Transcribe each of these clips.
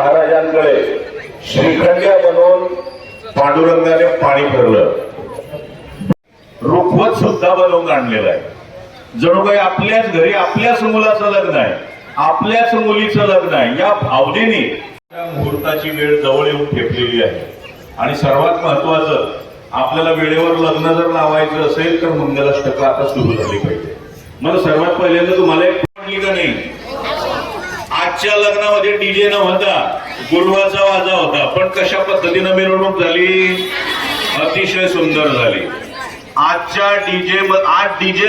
महाराजांकडे श्रीखंड्या बनवून पांडुरंगाने पाणी भरलं. रुखवत सुद्धा बनवून आणलेलं आहे. जणू काही आपल्याच घरी आपल्याच मुलाचं लग्न आहे आपल्याच मुलीचं लग्न आहे या भावनेने मुहूर्ताची वेळ जवळ येऊन ठेपलेली आहे. आणि सर्वात महत्वाचं आपल्याला वेळेवर लग्न जर लावायचं असेल तर मंगलाष्टक आता सुरू झाली पाहिजे. मला सर्वात पहिल्यांदा तुम्हाला एक का नाही. आजच्या लग्नामध्ये डीजे नव्हता. गुरुवाचा वाजा होता. पण कशा पद्धतीनं मिरवणूक झाली? अतिशय सुंदर झाली. आजच्या डीजे आज डीजे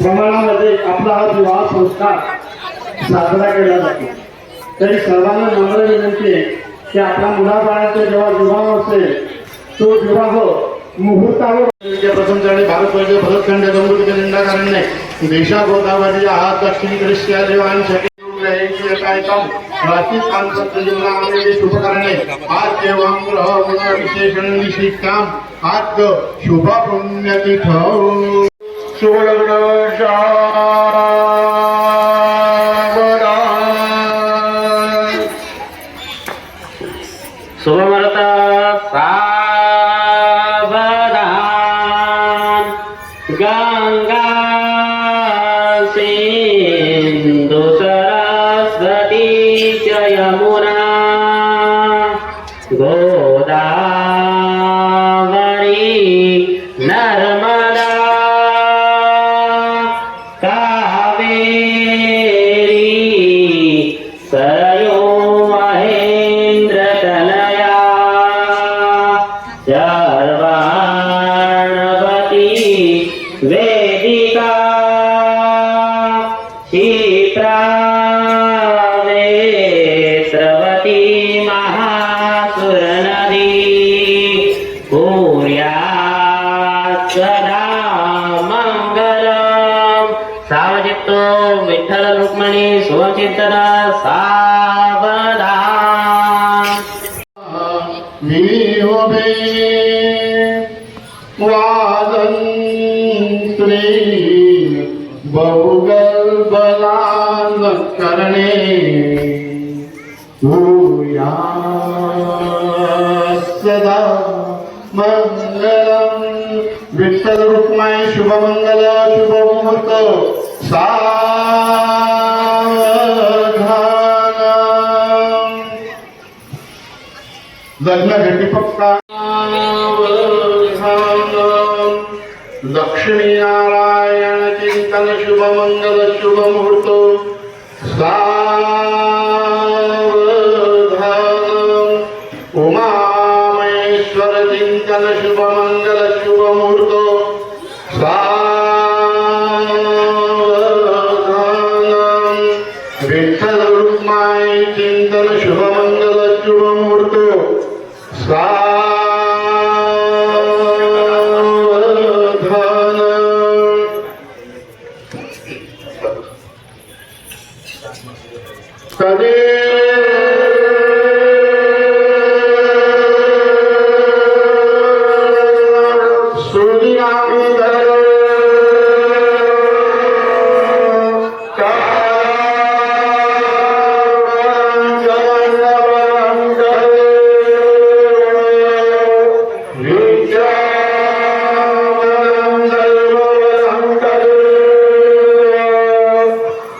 प्रमाणामध्ये आपला हा विवाह संस्कार साजरा केला जातो. तरी सर्वांना नम्र विनंती आहे की आपल्या मुलाबाळाचा जेव्हा विवाह असेल तो विवाह मुहूर्तावर प्रथमचरणी भारत पहिले भरतखंड गंगुटकलिंडा कारण्य देशा गोदावरी आहात दक्षिणेकडे शिवान शुभ करणे. आज देवां विशेषण विशेष काम आज शुभ पुण्यतीर्थ सुलग्न يعلمون मी उभे वादंत्री बहुगल्बलान करणे। भूया सदा मंगलम। विठ्ठल रुक्माई शुभमंगल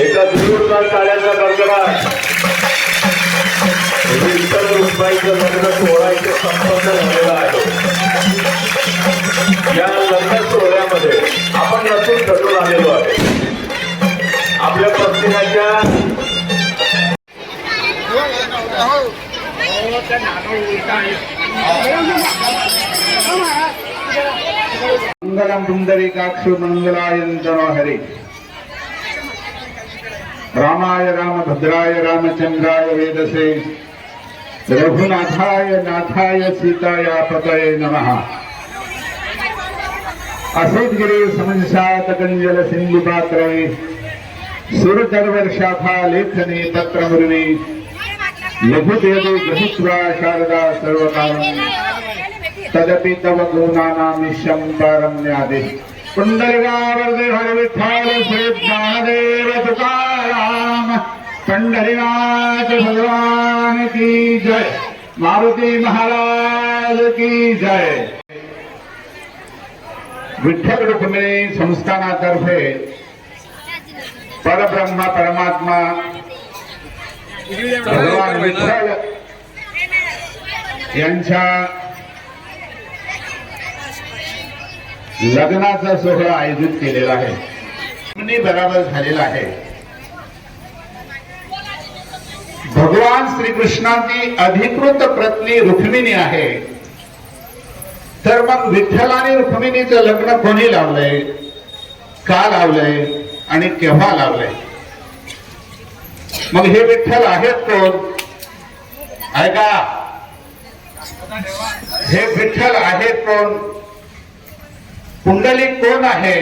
एका दूरचा टाळ्याचा गडगडाट लग्न सोहळा इथे संपन्न झालेला आहे. या लग्न मंगलम पुंडरीकाक्ष मंगलायंतनो हरे रामाय रामभद्राय रामचंद्राय वेदसे। रघुनाथाय नाथाय सीताय पतये नमः। असितगिरी समंसात कंजल सिंधु पात्रये सुरदर्वर्षाखा लेखने पत्रमुर्वी लघुदेवी गृहीत्वा शारदा सर्वकालम् तदपि तव गुणानामिषं पारम्यादे पुण्डरिकावर्दे हरि विठ्ठल श्री ज्ञानदेव तुकाराम पंडरीनाथ भगवान की जय। मारुती महाराज की जय। विठ्ठल रुक्मिणी संस्थानातर्फे परब्रह्म परमात्मा भगवान विठ्ठल यांच्या लग्नाचा सोहळा आयोजित केलेला आहे. बराबर झालेला आहे. भगवान श्रीकृष्णाची अधिकृत पत्नी रुक्मिणी आहे. तर मग विठ्ठल आणि रुक्मिणीचं लग्न कोणी लावलंय? का लावलंय? आणि केव्हा लावलंय? मग हे विठ्ठल आहेत कोण? ऐका. हे विठ्ठल आहेत कोण? पुंडलिक कोण आहे?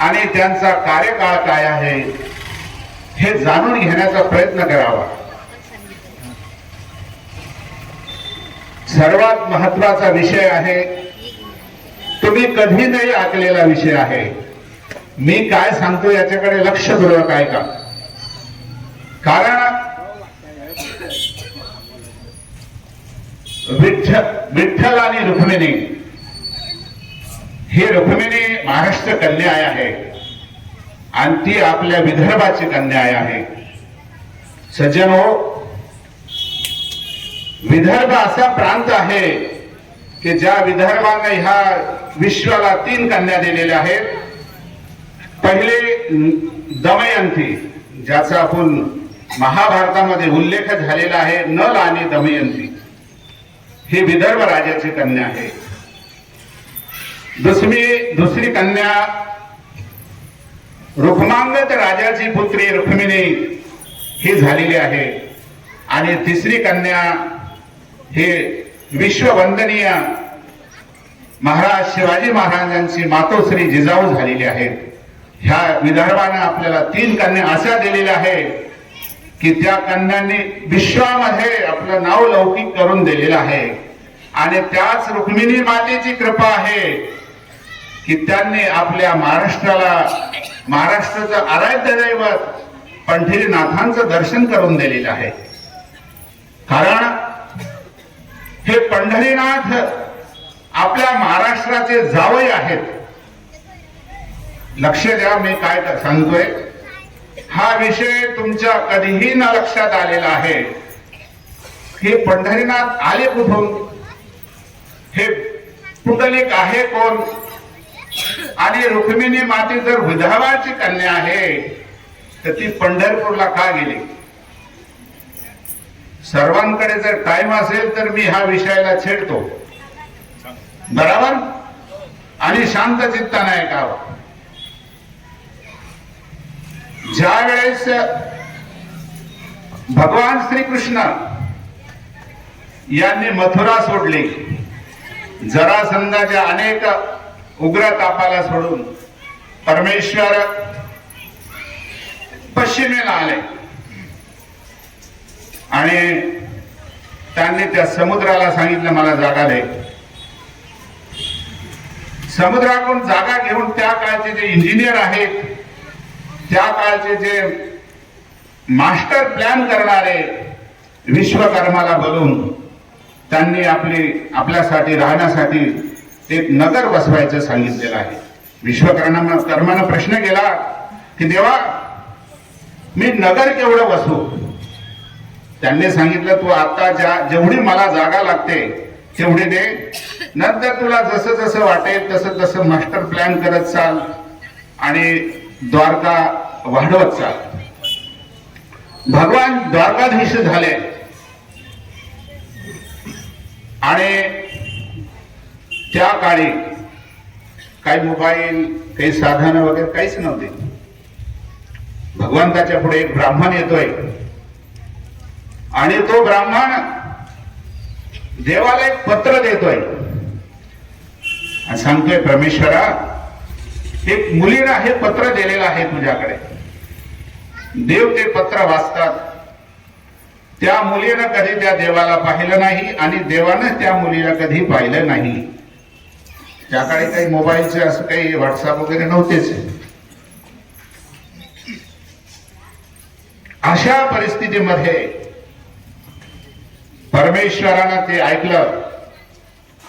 आणि त्यांचा कार्यकाळ काय आहे? हे जाणून घेण्याचा प्रयत्न करावा. सर्वात महत्त्वाचा विषय आहे तुम्ही कधी नाही आकलेला विषय आहे. मी काय सांगतो याच्याकडे लक्षपूर्वक का कारण विठ्ठल विठ्ठल आणि रुक्मिणी ही रुक्मिणी महाराष्ट्र कन्या आहे. आणि ती आपल्या विदर्भाची कन्या आहे. सज्जन हो विदर्भ असा प्रांत आहे की ज्या विदर्भाने ह्या विश्वाला तीन कन्या दिलेल्या आहेत. पहिले दमयंती ज्याचा आपण महाभारतामध्ये उल्लेख झालेला आहे नल आणि दमयंती. ही विदर्भ राजाची कन्या आहे. दुसरी दुसरी कन्या रुक्मांगत राजाची पुत्री रुक्मिणी ही झालेली आहे. आणि तिसरी कन्या हे विश्ववंदनीय महाराज शिवाजी महाराजांची मातोश्री जिजाऊ झालेली आहे. ह्या विदर्भानं आपल्याला तीन कन्या अशा दिलेल्या आहेत की त्या कन्यांनी विश्वामध्ये आपलं नाव लौकिक करून दिलेलं आहे. आणि त्याच रुक्मिणी मातेची कृपा आहे. की त्यांनी आपल्या महाराष्ट्राला महाराष्ट्राचं आराध्य दैवत पंढरीनाथांचं दर्शन करून दिलेलं आहे. कारण हे पंढरीनाथ आपल्या महाराष्ट्राचे जावई आहेत. लक्ष द्या मी काय सांगतोय. हा विषय तुमच्या कधीही न लक्षात आलेला आहे. हे पंढरीनाथ आले कुठून? हे पुतलिक आहे कोण? आणि रुक्मिणी माती जर विधवाची कन्या आहे तर ती पंढरपूरला का गेली? सर्वांकडे जर टाइम असेल तर मी ह्या विषयाला छेडतो. बरोबर? आणि शांत चित्ता नाही का ज्या वेळेस भगवान श्रीकृष्ण यांनी मथुरा सोडली जरासंधाच्या अनेक उग्र तापाला सोडून परमेश्वर पश्चिमेला आले. आणि त्यांनी त्या समुद्राला सांगितलं मला जागा दे. समुद्राकडून जागा घेऊन त्या काळचे जे इंजिनियर आहेत त्या काळचे जे मास्टर प्लॅन करणारे विश्वकर्माला बोलून त्यांनी आपली आपल्यासाठी राहण्यासाठी ते नगर बसवायचं सांगितलेलं आहे. विश्वकर्मा कर्मानं प्रश्न केला की देवा मी नगर केवढं बसवू त्यांनी सांगितलं तू आता ज्या जेवढी मला जागा लागते तेवढी दे. नंतर तुला जसं जसं वाटेल तसं तसं मास्टर प्लॅन करत चाल आणि द्वारका वाढवत चाल. भगवान द्वारकाधीश झाले. आणि त्या काळी काही मोबाईल काही साधनं वगैरे काहीच नव्हते. भगवंताच्या पुढे एक ब्राह्मण येतोय. आणि तो ब्राह्मण देवाला एक पत्र देतोय. आणि सांगतोय परमेश्वरा एक मुलीनं हे पत्र दिलेलं आहे तुझ्याकडे. देव ते पत्र वाचतात. त्या मुलीनं कधी त्या देवाला पाहिलं नाही आणि देवानं त्या मुलीला कधी पाहिलं नाही. त्या काळी काही मोबाईलचे असं काही व्हॉट्सअप वगैरे नव्हतेच. अशा परिस्थितीमध्ये परमेश्वरानं ते ऐकलं.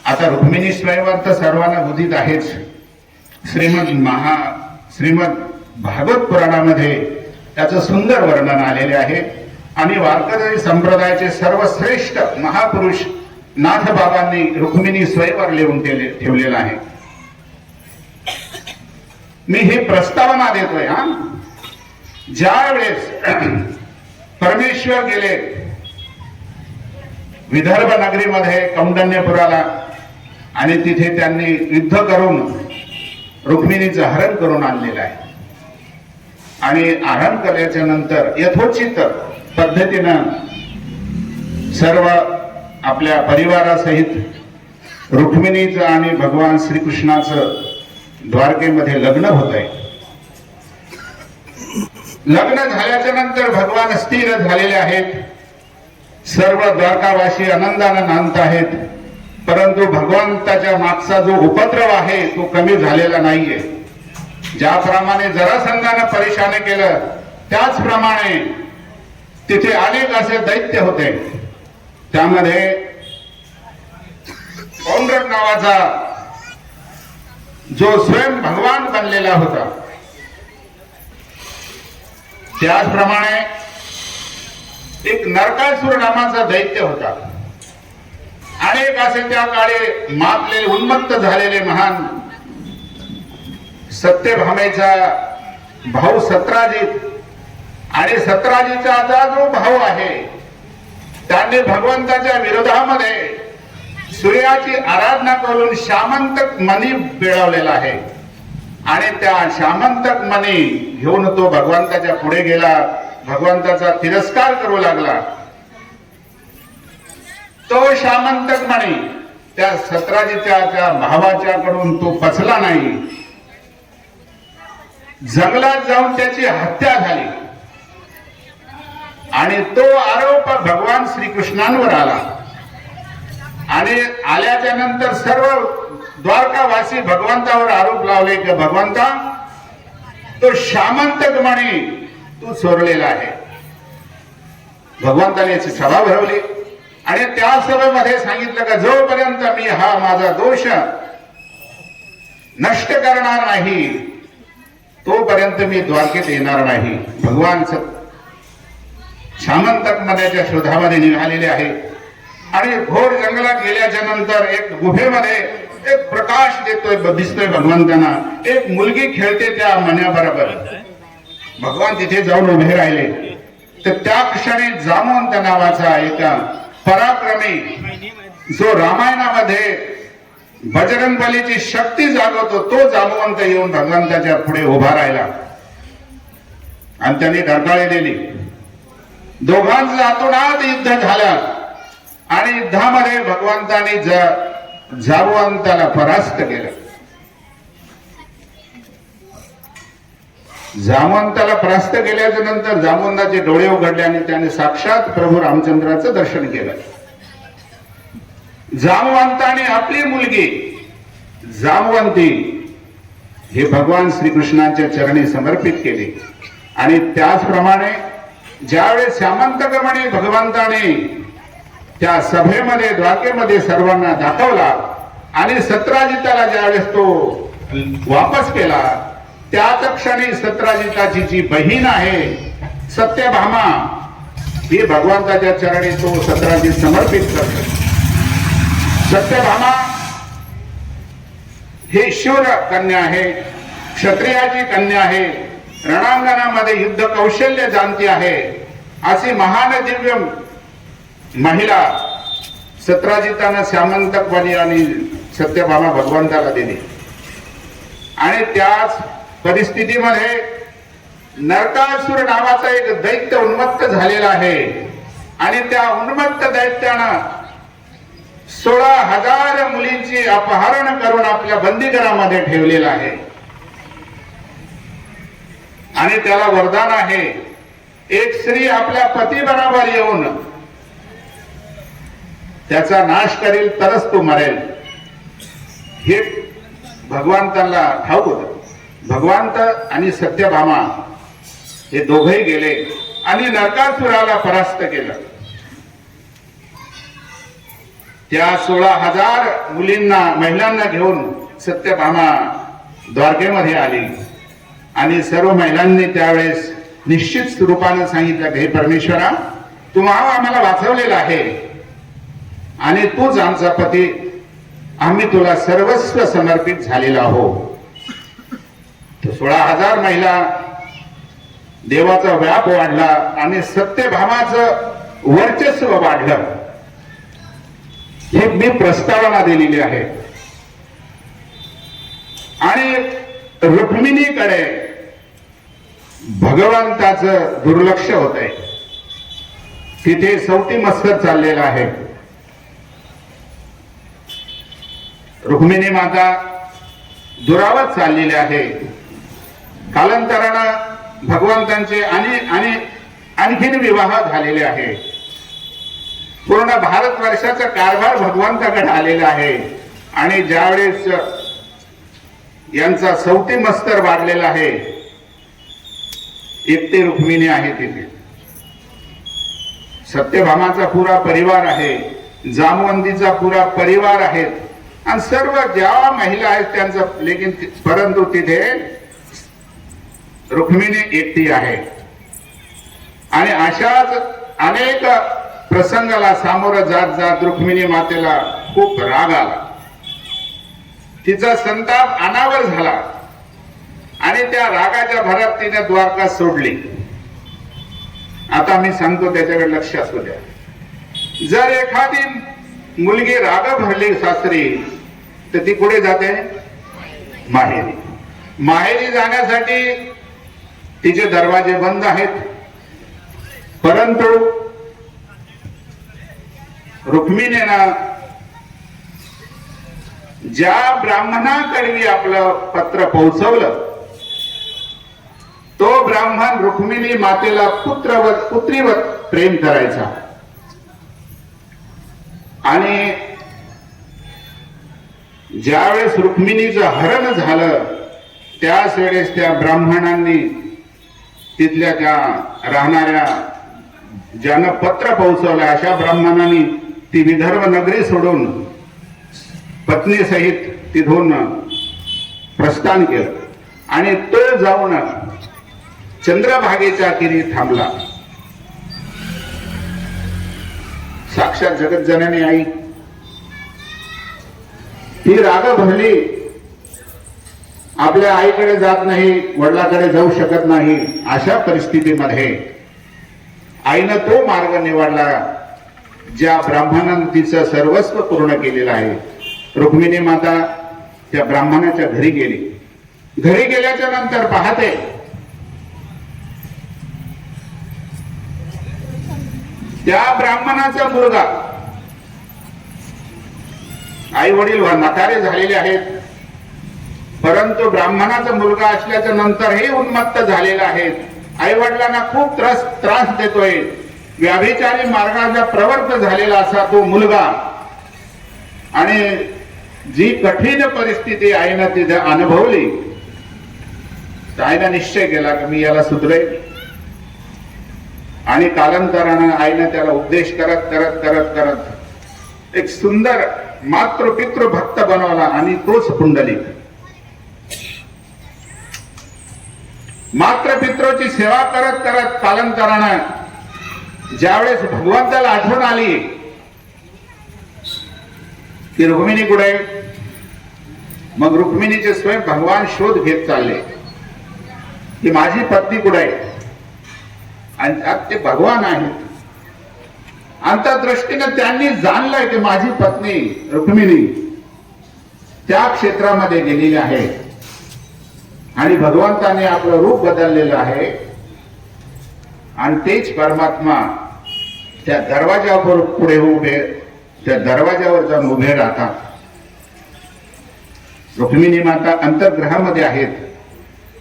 आता रुक्मिणी स्वयंवर तर सर्वांना उदित आहेच. श्रीमद महा श्रीमद भागवत पुराणामध्ये त्याचं सुंदर वर्णन आलेले आहे. आणि वारकरी संप्रदायाचे सर्वश्रेष्ठ महापुरुष नाथ बाबांनी रुक्मिणी स्वयंवर लिहून ठेवलेलं आहे. मी ही प्रस्तावना देतोय हा. ज्या वेळेस परमेश्वर गेले विदर्भ नगरीमध्ये कौंडण्यपुराला आणि तिथे त्यांनी युद्ध करून रुक्मिणीचं हरण करून आणलेलं आहे. आणि हरण केल्याच्यानंतर यथोचित पद्धतीनं सर्व आपल्या परिवारासहित रुक्मिणीचं आणि भगवान श्रीकृष्णाचं द्वारकेमध्ये लग्न होत आहे. लग्न झाल्याच्यानंतर भगवान स्थिर झालेले आहेत. सर्व द्वारकावासी आनंदानं नांदत आहेत. परंतु भगवंताच्या मागचा जो उपद्रव आहे तो कमी झालेला नाहीये. ज्याप्रमाणे जरासंधानं परेशान केलं त्याचप्रमाणे तिथे अनेक असे दैत्य होते. त्यामध्ये पौंड्रक नावाचा जो स्वयं भगवान बनलेला होता त्याचप्रमाणे एक नरकासुर नामाचा दैत्य होता. अनेक असे त्या काळी मापलेले उन्मत्त झालेले महान सत्यभामेचा भाऊ सत्राजित. आणि सत्राजीचा आता जो भाऊ आहे त्यांनी भगवंताच्या विरोधामध्ये सूर्याची आराधना करून शामंतक मनी मिळवलेला आहे. आणि त्या शामंतक मनी घेऊन तो भगवंताच्या पुढे गेला भगवंताचा तिरस्कार करू लागला. तो शामंतक मणी त्या सत्राजीच्या त्या भावाच्याकडून तो पचला नाही. जंगलात जाऊन त्याची हत्या झाली. आणि तो आरोप भगवान श्रीकृष्णांवर आला. आणि आल्याच्यानंतर सर्व द्वारकावासी भगवंतावर आरोप लावले की भगवंता तो शामंतक म्हणे तू चोरलेला आहे. भगवंताने याची सभा भरवली. आणि त्या सभेमध्ये सांगितलं का जोपर्यंत मी हा माझा दोष नष्ट करणार नाही तोपर्यंत मी द्वारकेत येणार नाही. भगवान स- शामंतक शोधामध्ये निघालेले आहे. आणि घोर जंगलात गेल्याच्यानंतर एक गुफेमध्ये एक प्रकाश देतोय दिसतोय भगवंतांना. एक मुलगी खेळते त्या मन्याबरोबर भगवान तिथे जाऊन उभे राहिले. तर त्या क्षणी जामवंत नावाचा एका पराक्रमी जो रामायणामध्ये बजरंग बलीची शक्ती जागवतो तो जामवंत येऊन भगवंताच्या पुढे उभा राहिला. आणि त्यांनी डरकाळी दिली. दोघांचं अतोनात युद्ध झालं. आणि युद्धामध्ये भगवंताने ज- जामवंताला परास्त केलं. जामवंताला परास्त केल्याच्यानंतर जामवंताचे डोळे उघडले आणि त्याने साक्षात प्रभू रामचंद्राचं दर्शन केलं. जामवंताने आपली मुलगी जामवंती हे भगवान श्रीकृष्णांच्या चरणी समर्पित केले. आणि त्याचप्रमाणे ज्यावेळेस श्यामंतकमणी भगवंताने त्या सभेमध्ये द्वारकेमध्ये सर्वांना दाखवला आणि सत्राजिताला ज्यावेळेस तो वापस केला त्याच क्षणी सत्राजिताची जी बहीण आहे सत्यभामा ही भगवंताच्या चरणी तो सत्राजित समर्पित करतो. सत्यभामा हे शिवकन्या कन्या आहे क्षत्रियाची कन्या आहे रणांगणामध्ये युद्ध कौशल्य जाणती आहे. अशी महान दिव्य महिला सत्राजितानं श्यामंतकवाणी आणि सत्यभामा भगवंताला दिली. आणि त्याच परिस्थितीमध्ये नरकासुर नावाचा एक दैत्य उन्मत्त झालेला आहे. आणि त्या उन्मत्त दैत्यानं सोळा हजार मुलींची अपहरण करून आपल्या बंदीघरामध्ये ठेवलेलं आहे. आणि त्याला वरदान आहे एक स्त्री आपल्या पती बरोबर येऊन त्याचा नाश करेल तरच तो मरेल. हे भगवंताला ठाऊक होत. भगवंत आणि सत्यभामा हे दोघेही गेले आणि नरकासुराला परास्त केलं. त्या सोळा हजार मुलींना महिलांना घेऊन सत्यभामा द्वारकेमध्ये आली. आणि सर्व महिलांनी त्यावेळेस निश्चित स्वरूपानं सांगितलं की, हे परमेश्वरा तू आम्हाला वाचवलेला आहे. आणि तूच आमचा पती. आम्ही तुला सर्वस्व समर्पित झालेला आहो सोळा हजार महिला देवाचा व्याप वाढला आणि सत्यभामाचं वर्चस्व वाढलं. हे मी प्रस्तावना दिलेली आहे. आणि रुक्मिणीकडे भगवंताचं दुर्लक्ष होत आहे. तिथे सवती मस्तक चाललेला आहे. रुक्मिणी माता दुरावत चाललेली आहे. कालांतरानं भगवंतांचे आणि आणि आणखीन विवाह झालेले आहे. पूर्ण भारत वर्षाचा कारभार भगवंताकडे आलेला आहे. आणि ज्यावेळेस यांचा सवती मस्तर वाढलेला आहे एकटे रुक्मिणी आहे तिथे. सत्यभामाचा पुरा परिवार आहे जामवंतीचा पुरा परिवार आहेत आणि सर्व ज्या महिला आहेत त्यांचा लेकिन परंतु तिथे रुक्मिणी एकटी आहे. आणि अशाच अनेक प्रसंगाला सामोरं जात जात रुक्मिणी मातेला खूप राग आला. तिचा संताप अनावर झाला. आणि त्या रागाच्या भरात तिने द्वारका सोडली. आता मी सांगतो त्याच्याकडे लक्ष असू द्या. जर एखादी मुलगी राग भरली सासरी तर ती कुठे जाते? माहेरी. माहेरी जाण्यासाठी तिचे दरवाजे बंद आहेत. परंतु रुक्मिणीनं ज्या ब्राह्मणाकडवी आपलं पत्र पोहोचवलं तो ब्राह्मण रुक्मिणी मातेला पुत्रवत पुत्रीवत प्रेम करायचा. आणि ज्यावेळेस रुक्मिणीचं हरण झालं त्याच वेळेस त्या ब्राह्मणांनी तिथल्या त्या राहणाऱ्या ज्यानं पत्र पोहोचवलं अशा ब्राह्मणांनी ती विदर्भ नगरी सोडून पत्नीसहित तिथून प्रस्थान केलं. आणि तो जाऊन चंद्रभागेच्या तीरी थांबला. साक्षात जगत जननी आई ही राग भरली. आपल्या आईकडे जात नाही वडिलाकडे जाऊ शकत नाही अशा परिस्थितीमध्ये आईनं तो मार्ग निवडला ज्या ब्राह्मणानं तिचं सर्वस्व पूर्ण केलेलं आहे. रुक्मिणी माता त्या ब्राह्मणाच्या घरी गेली. घरी गेल्याच्यानंतर पाहते त्या ब्राह्मणाचा मुलगा. आई वडील नकारे झालेले आहेत. परंतु ब्राह्मणाचा मुलगा असल्याच्या नंतरही उन्मत्त झालेला आहे. आई वडिलांना खूप त्रास त्रास देतोय. व्याभिचारी मार्गाचा प्रवर्त झालेला असा तो मुलगा. आणि जी कठीण परिस्थिती आईनं तिथे अनुभवली आईनं निश्चय केला की मी याला सुधरेल आणि कालांतरानं आईनं त्याला उपदेश करत करत करत करत एक सुंदर मातृ पितृ भक्त बनवला आणि तोच पुंडलिक. मात्र पित्रोची सेवा करत करत कालांतरानं ज्यावेळेस भगवंताला आठवण आली की रुक्मिणी कुठे? मग रुक्मिणीचे स्वयं भगवान शोध घेत चालले की माझी पत्नी कुठे? आहे आणि त्यात ते भगवान आहेत. अंतदृष्टीनं त्यांनी जाणलंय की माझी पत्नी रुक्मिणी त्या क्षेत्रामध्ये गेलेली आहे. आणि भगवंताने आपलं रूप बदललेलं आहे. आणि तेच परमात्मा त्या दरवाजावर पुढे उभे त्या दरवाजावर जाऊन उभे राहतात. रुक्मिणी माता अंतर्ग्रहामध्ये आहेत.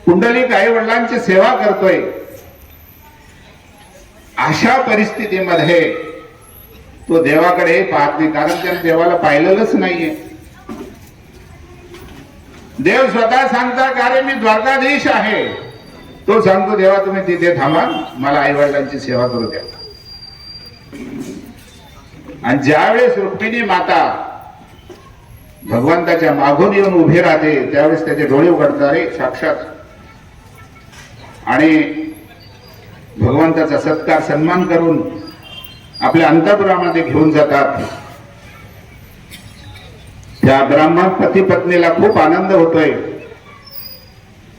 कुंडलिक आई वडिलांची सेवा करतोय. अशा परिस्थितीमध्ये तो देवाकडे पाहत नाही कारण त्याने देवाला पाहिलेलंच नाहीये. देव स्वतः सांगता कारण मी द्वारकाधीश आहे. तो सांगतो देवा तुम्ही तिथे थांबा मला आई वडिलांची सेवा करू द्या. आणि ज्यावेळेस रुक्मिणी माता भगवंताच्या मागून येऊन उभे राहते त्यावेळेस त्याचे डोळे उघडतात रे साक्षात. आणि भगवंताचा सत्कार सन्मान करून आपल्या अंतपुरामध्ये घेऊन जातात. त्या ब्राह्मण पती पत्नीला खूप आनंद होतोय.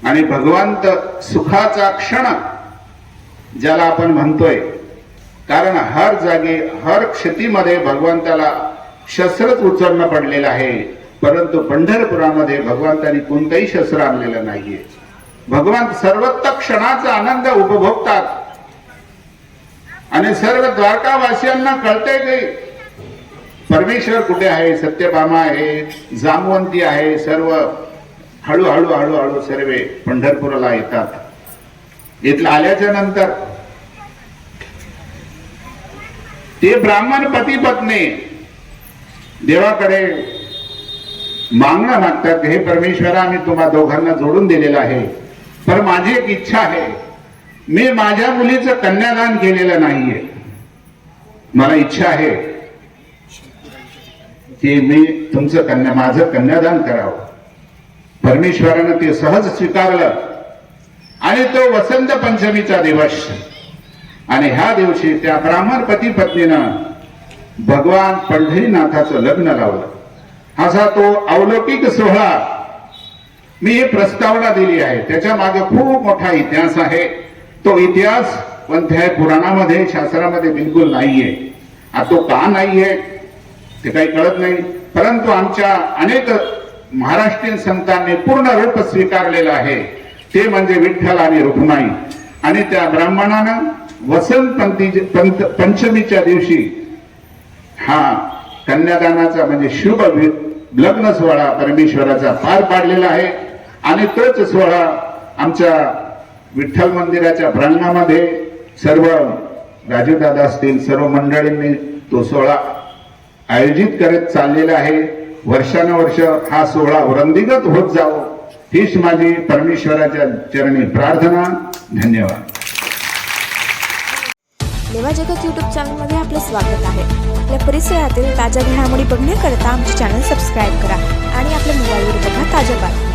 आणि भगवंत सुखाचा क्षण ज्याला आपण म्हणतोय कारण हर जागी हर क्षतीमध्ये भगवंताला शस्त्रच उचलणं पडलेलं आहे. परंतु पंढरपुरामध्ये भगवंतानी कोणतंही शस्त्र आणलेलं नाहीये. भगवंत सर्वत्र क्षणाचा आनंद उपभोगतात. आणि सर्व द्वारकावासियांना कळते की परमेश्वर कुठे आहे? सत्यभामा आहे जामवंती आहे सर्व हळूहळू हळूहळू सर्व पंढरपूरला येतात. इथलं आल्याच्यानंतर ते ब्राह्मण पती पत्नी देवाकडे मागणं मागतात हे परमेश्वरा मी तुम्हा दोघांना जोडून दिलेलं आहे. तर माझी एक इच्छा आहे. मी माझ्या मुलीचं कन्यादान केलेलं नाहीये. मला इच्छा आहे की मी तुमचं कन्या माझं कन्यादान करावं. परमेश्वरानं ते सहज स्वीकारलं. आणि तो वसंत पंचमीचा दिवस. आणि ह्या दिवशी त्या ब्राह्मण पती पत्नीनं भगवान पंढरीनाथाचं लग्न लावलं. असा तो अवलौकिक सोहळा मी ही प्रस्तावना दिली आहे. त्याच्यामागे खूप मोठा इतिहास आहे. तो इतिहास पंथ्याय पुराणामध्ये शास्त्रामध्ये बिलकुल नाहीये. आता तो का नाहीये ते काही कळत नाही. परंतु आमच्या अनेक महाराष्ट्रीयन संतांनी पूर्ण रूप स्वीकारलेलं आहे. ते म्हणजे विठ्ठल आणि रुक्माई. आणि त्या ब्राह्मणानं वसंत पंथी पंत पंचमीच्या दिवशी हा कन्यादानाचा म्हणजे शुभ लग्न सोहळा परमेश्वराचा पार पाडलेला आहे. आणि तोच सोहळा आमच्या विठ्ठल मंदिराच्या प्रांगणामध्ये सर्व राजूदादा असतील सर्व मंडळींनी तो सोहळा आयोजित करत चाललेला आहे. वर्षानुवर्ष हा सोहळा वृंदिगत होत जावो हीच माझी परमेश्वराच्या चरणी प्रार्थना. धन्यवाद. लेवा जगत यूट्यूब चॅनलमध्ये आपलं स्वागत आहे. आपल्या परिसरातील ताज्या घडामोडी बघण्याकरता आमचे चॅनल सबस्क्राईब करा आणि आपल्या मोबाईलवर बघा ताज्या बातम्या.